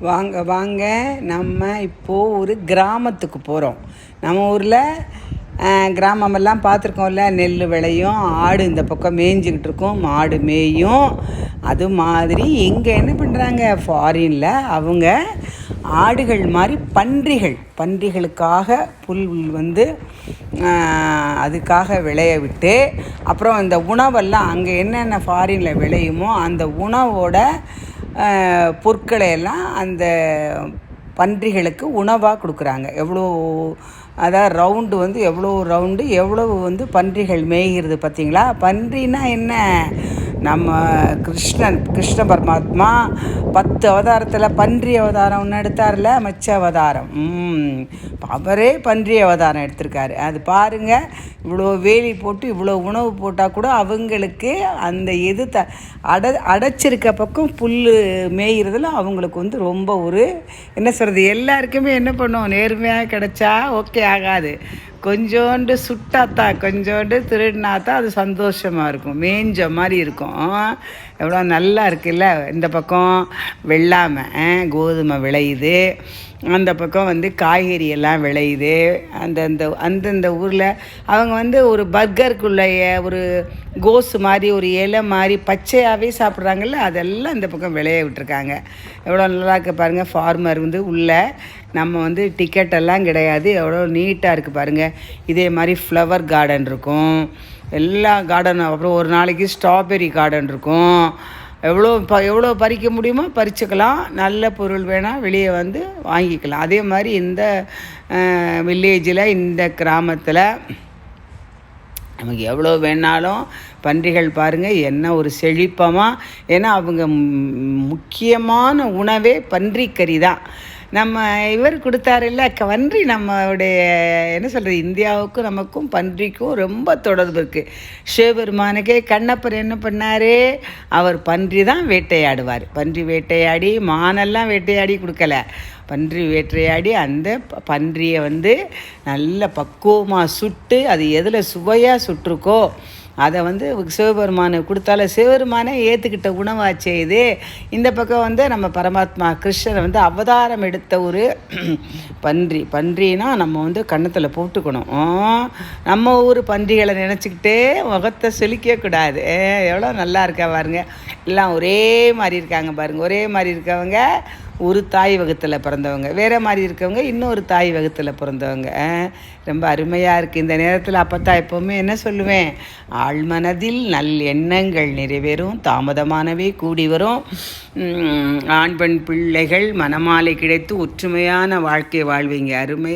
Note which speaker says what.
Speaker 1: வாங்க வாங்க நம்ம இப்போது ஒரு கிராமத்துக்கு போகிறோம் நம்ம ஊரில் கிராமமெல்லாம் பார்த்துருக்கோம்ல நெல் விளையும் ஆடு இந்த பக்கம் மேய்ஞ்சிக்கிட்டு இருக்கும் மாடு மேயும். அது மாதிரி இங்கே என்ன பண்ணுறாங்க ஃபாரினில் அவங்க ஆடுகள் மாதிரி பன்றிகள் பன்றிகளுக்காக புல் வந்து அதுக்காக விளைய விட்டு அப்புறம் இந்த உணவெல்லாம் அங்கே என்னென்ன ஃபாரினில் விளையுமோ அந்த உணவோட பொருட்களை எல்லாம் அந்த பன்றிகளுக்கு உணவாக கொடுக்குறாங்க. எவ்வளோ அதாவது ரவுண்டு வந்து எவ்வளோ ரவுண்டு எவ்வளவு வந்து பன்றிகள் மேய்கிறது பார்த்தீங்களா? பன்றினா என்ன? நம்ம கிருஷ்ணன் கிருஷ்ண பரமாத்மா பத்து அவதாரத்தில் பன்றி அவதாரம் ஒன்று எடுத்தார்ல மச்ச அவதாரம். அவரே பன்றி அவதாரம் எடுத்திருக்காரு. அது பாருங்கள் இவ்வளோ வேலி போட்டு இவ்வளோ உணவு போட்டால் கூட அவங்களுக்கு அந்த எது த அட அடைச்சிருக்க பக்கம் புல் மேய்கிறதுல அவங்களுக்கு வந்து ரொம்ப ஒரு என்ன சொல்கிறது எல்லாருக்குமே என்ன பண்ணுவோம் நேர்மையாக கிடச்சா ஓகே ஆகாது. கொஞ்சோண்டு சுட்டாத்தா கொஞ்சோண்டு திருடினாத்தான் அது சந்தோஷமாக இருக்கும். மேஞ்ச மாதிரி இருக்கும். எவ்வளோ நல்லா இருக்குல்ல இந்த பக்கம் வெள்ளாமை கோதுமை விளையுது. அந்த பக்கம் வந்து காய்கறி எல்லாம் விளையுது. அந்தந்த அந்தந்த ஊரில் அவங்க வந்து ஒரு பர்கருக்குள்ளைய ஒரு கோஸு மாதிரி ஒரு இலை மாதிரி பச்சையாகவே சாப்பிட்றாங்கல்ல அதெல்லாம் இந்த பக்கம் விளைய விட்டுருக்காங்க. எவ்வளோ நல்லா இருக்க பாருங்கள் ஃபார்மர் வந்து உள்ளே நம்ம வந்து டிக்கெட்டெல்லாம் கிடையாது. எவ்வளோ நீட்டாக இருக்குது பாருங்கள் இதே மாதிரி ஃப்ளவர் கார்டன் இருக்கும். எல்லா கார்டனும் அப்புறம் ஒரு நாளைக்கு ஸ்ட்ராபெரி கார்டன் இருக்கும். எவ்வளோ ப எவ்வளோ பறிக்க முடியுமோ பறிச்சுக்கலாம். நல்ல பொருள் வேணால் வெளியே வந்து வாங்கிக்கலாம். அதே மாதிரி இந்த வில்லேஜில் இந்த கிராமத்தில் நமக்கு எவ்வளோ வேணாலும் பன்றிகள் பாருங்கள் என்ன ஒரு செழிப்பமாக ஏன்னா அவங்க முக்கியமான உணவே பன்றிக்கறி தான். நம்ம இவர் கொடுத்தாருல்ல கன்றி நம்மளுடைய என்ன சொல்கிறது இந்தியாவுக்கும் நமக்கும் பன்றிக்கும் ரொம்ப தொடர்பு இருக்குது சிவபெருமானுக்கே கண்ணப்பர் என்ன பண்ணார்? அவர் பன்றி தான் வேட்டையாடுவார். பன்றி வேட்டையாடி மானெல்லாம் வேட்டையாடி கொடுக்கல. பன்றி வேட்டையாடி அந்த பன்றியை வந்து நல்ல பக்குவமாக சுட்டு அது எதில் சுவையாக சுட்டிருக்கோ அதை வந்து சிவபெருமானை கொடுத்தால சிவபெருமானே ஏற்றுக்கிட்ட உணவாச்சே இது. இந்த பக்கம் வந்து நம்ம பரமாத்மா கிருஷ்ணரை வந்து அவதாரம் எடுத்த ஒரு பன்றி. பன்றினா நம்ம வந்து கன்னத்தில் போட்டுக்கணும். நம்ம ஊர் பன்றிகளை நினச்சிக்கிட்டே முகத்தை செழிக்கக்கூடாது எவ்வளோ நல்லா இருக்கா பாருங்க. எல்லாம் ஒரே மாதிரி இருக்காங்க பாருங்கள் ஒரே மாதிரி இருக்கவங்க. ஒரு தாய் வகுத்தில் பிறந்தவங்க. வேறு மாதிரி இருக்கவங்க இன்னொரு தாய் வகுத்தில் பிறந்தவங்க. ரொம்ப அருமையாக இருக்குது இந்த நேரத்தில் அப்போ தான் எப்போவுமே என்ன சொல்லுவேன்? ஆழ்மனதில் நல் எண்ணங்கள் நிறைவேறும் தாமதமானவே கூடி வரும். ஆண் பெண் பிள்ளைகள் மனமாலை கிடைத்து ஒற்றுமையான வாழ்க்கை வாழ்வீங்க. அருமை